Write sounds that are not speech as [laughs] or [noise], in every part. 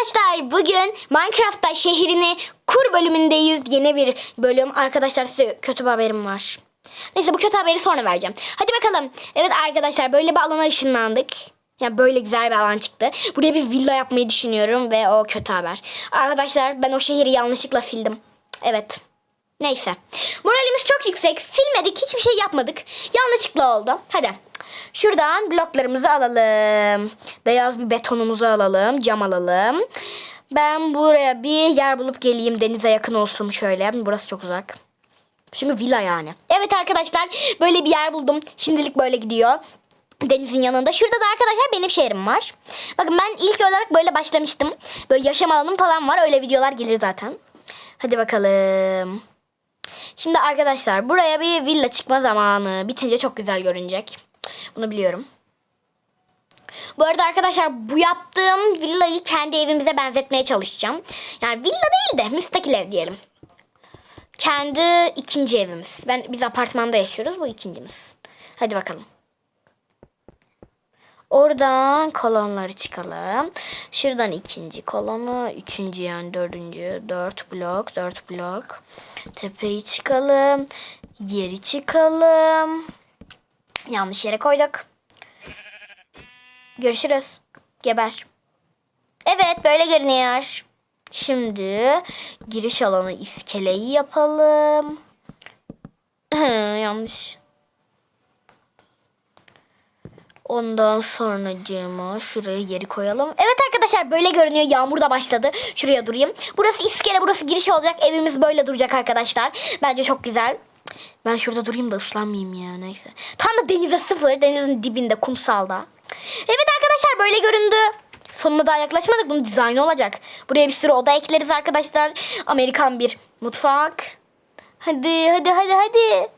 Arkadaşlar bugün Minecraft'ta şehrini kur bölümündeyiz. Yeni bir bölüm. Arkadaşlar size kötü bir haberim var. Neyse bu kötü haberi sonra vereceğim. Hadi bakalım. Evet arkadaşlar böyle bir alana ışınlandık. Yani böyle güzel bir alan çıktı. Buraya bir villa yapmayı düşünüyorum ve o kötü haber. Arkadaşlar ben o şehri yanlışlıkla sildim. Evet. Neyse. Moralimiz çok yüksek. Silmedik. Hiçbir şey yapmadık. Yanlışlıkla oldu. Hadi. Şuradan bloklarımızı alalım. Beyaz bir betonumuzu alalım. Cam alalım. Ben buraya bir yer bulup geleyim. Denize yakın olsun şöyle. Burası çok uzak. Şimdi villa yani. Evet arkadaşlar böyle bir yer buldum. Şimdilik böyle gidiyor. Denizin yanında. Şurada da arkadaşlar benim şehrim var. Bakın ben ilk olarak böyle başlamıştım. Böyle yaşam alanım falan var. Öyle videolar gelir zaten. Hadi bakalım. Şimdi arkadaşlar buraya bir villa çıkma zamanı. Bitince çok güzel görünecek. Bunu biliyorum. Bu arada arkadaşlar bu yaptığım villayı kendi evimize benzetmeye çalışacağım. Yani villa değil de müstakil ev diyelim. Kendi ikinci evimiz. Ben biz apartmanda yaşıyoruz. Bu ikincimiz. Hadi bakalım. Oradan kolonları çıkalım. Şuradan ikinci kolonu, üçüncü yani dördüncü, dört blok, dört blok. Tepeyi çıkalım, yeri çıkalım. Yanlış yere koyduk. Görüşürüz. Geber. Evet böyle görünüyor. Şimdi giriş alanı iskeleyi yapalım. [laughs] Yanlış. Ondan sonra şuraya yeri koyalım. Evet arkadaşlar böyle görünüyor. Yağmur da başladı. Şuraya durayım. Burası iskele burası giriş olacak. Evimiz böyle duracak arkadaşlar. Bence çok güzel. Ben şurada durayım da ıslanmayayım ya neyse. Tam da denize sıfır. Denizin dibinde kumsalda. Evet arkadaşlar böyle göründü. Sonuna daha yaklaşmadık. Bunun dizaynı olacak. Buraya bir sürü oda ekleriz arkadaşlar. Amerikan bir mutfak. Hadi hadi hadi hadi.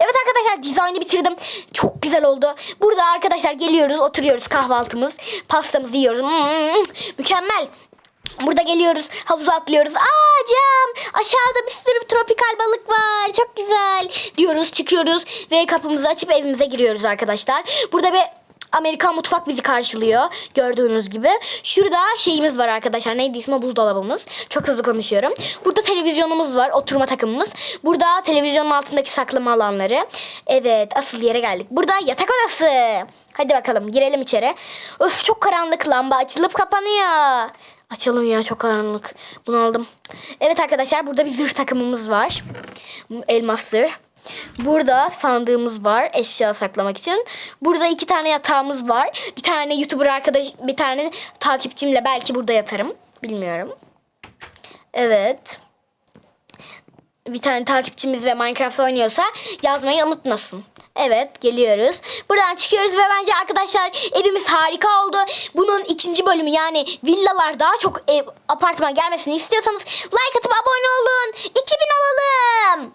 Evet arkadaşlar dizaynı bitirdim. Çok güzel oldu. Burada arkadaşlar geliyoruz, oturuyoruz kahvaltımız. Pastamızı yiyoruz. Hmm, mükemmel. Burada geliyoruz, havuza atlıyoruz. Aa cam, aşağıda bir sürü tropikal balık var. Çok güzel. Diyoruz, çıkıyoruz ve kapımızı açıp evimize giriyoruz arkadaşlar. Burada bir Amerikan mutfak bizi karşılıyor. Gördüğünüz gibi. Şurada şeyimiz var arkadaşlar. Neydi ismi? Buzdolabımız. Çok hızlı konuşuyorum. Burada televizyonumuz var. Oturma takımımız. Burada televizyonun altındaki saklama alanları. Evet asıl yere geldik. Burada yatak odası. Hadi bakalım girelim içeri. Öf çok karanlık lamba açılıp kapanıyor. Açalım ya çok karanlık. Bunu aldım. Evet arkadaşlar burada bir zırh takımımız var. Elmaslı. Burada sandığımız var eşya saklamak için. Burada iki tane yatağımız var. Bir tane YouTuber arkadaş, bir tane takipçimle belki burada yatarım. Bilmiyorum. Evet. Bir tane takipçimiz ve Minecraft oynuyorsa yazmayı unutmasın. Evet geliyoruz. Buradan çıkıyoruz ve bence arkadaşlar evimiz harika oldu. Bunun ikinci bölümü yani villalar daha çok ev, apartman gelmesini istiyorsanız like atıp abone olun. 2000 olalım.